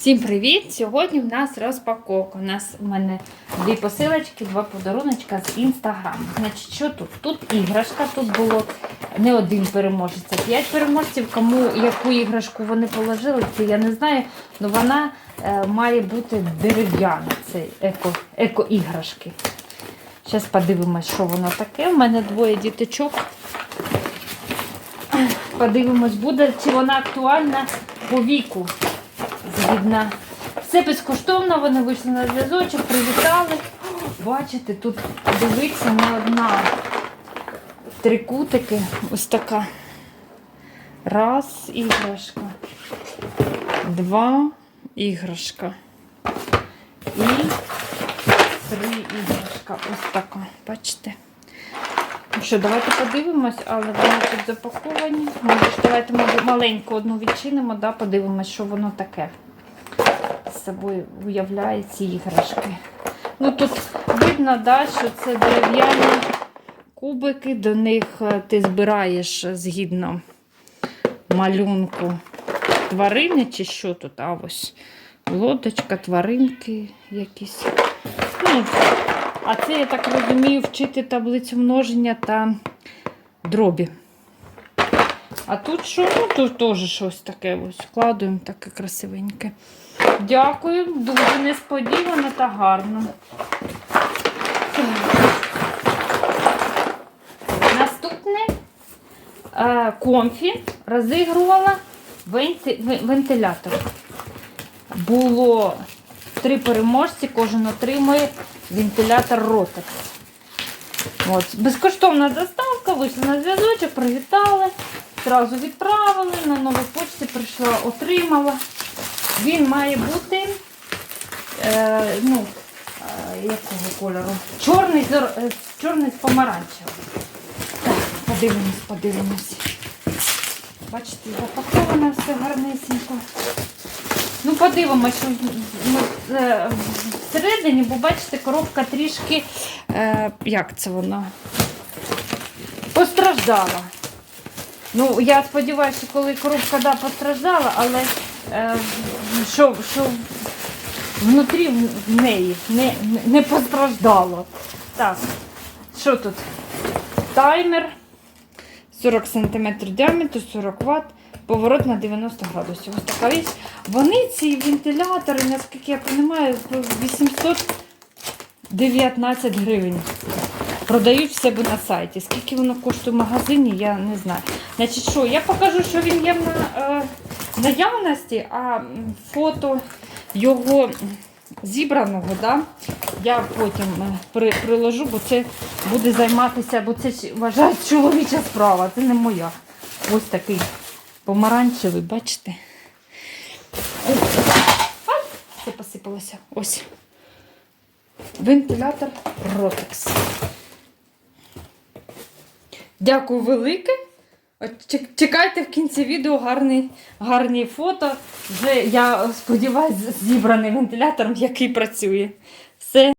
Всім привіт! Сьогодні в нас розпаковка. У нас у мене дві посилочки, два подаруночка з інстаграму. Значить, що тут? Тут іграшка, тут було не один переможець, а п'ять переможців. Кому яку іграшку вони положили, це я не знаю. але вона е, має бути дерев'яна. Це еко, еко-іграшки. Зараз подивимось, що воно таке. У мене двоє діточок. Подивимось, буде, чи вона актуальна по віку. Згідно. Все безкоштовно, вони вийшли на зв'язочок, привітали. Бачите, тут дивиться не одна. Три кутики. Ось така. Раз іграшка. Два іграшка. І три іграшка. Ось така. Бачите? Ну що, давайте подивимось, але вони тут запаковані. Може, давайте маленьку одну відчинимо, да, подивимось, що воно таке. З собою уявляє ці іграшки. Ну тут видно, да, що це дерев'яні кубики, до них е, ти збираєш згідно малюнку тварини чи що тут, а ось лодочка, тваринки якісь. Ну, а це, я так розумію, вчити таблицю множення та дробі. А тут що? Ну, тут теж щось таке ось вкладуємо, таке красивеньке. Дякую, дуже несподівано та гарно. Наступне е, комфі розігрувала вентилятор. Було три переможці, кожен отримує вентилятор Rotex. От. Безкоштовна доставка, вийшли на зв'язочок, привітали, одразу відправили, на новій почті прийшла, отримала. Він має бути е, ну, е, якого кольору? Чорний, е, чорний з помаранчевим. Так, подивимось, подивимось. Бачите, запаковано все гарнесенько. Ну, подивимось, що е, всередині, бо бачите, коробка трішки, е, як це вона? Постраждала. Ну, я сподіваюся, коли коробка да, постраждала, але е, що, що внутрі в неї не, не постраждало. Так, що тут? Таймер 40 см діаметр, 40 Вт, поворот на 90 градусів. Ось така річ. Вони ці вентилятори, наскільки я розумію, 819 гривень. Продають в себе на сайті. Скільки воно коштує в магазині, я не знаю. Значить, що, я покажу, що він є на е, наявності, а фото його зібраного, да, я потім е, при, приложу, бо це буде займатися, бо це ж, чоловіча справа, це не моя. Ось такий помаранчевий, бачите? Ой, Це посипалося. Ось. Вентилятор Rotex. Дякую велике. Чекайте в кінці відео гарні, гарні фото. Вже, я сподіваюся, зібраний вентилятором, який працює. Все.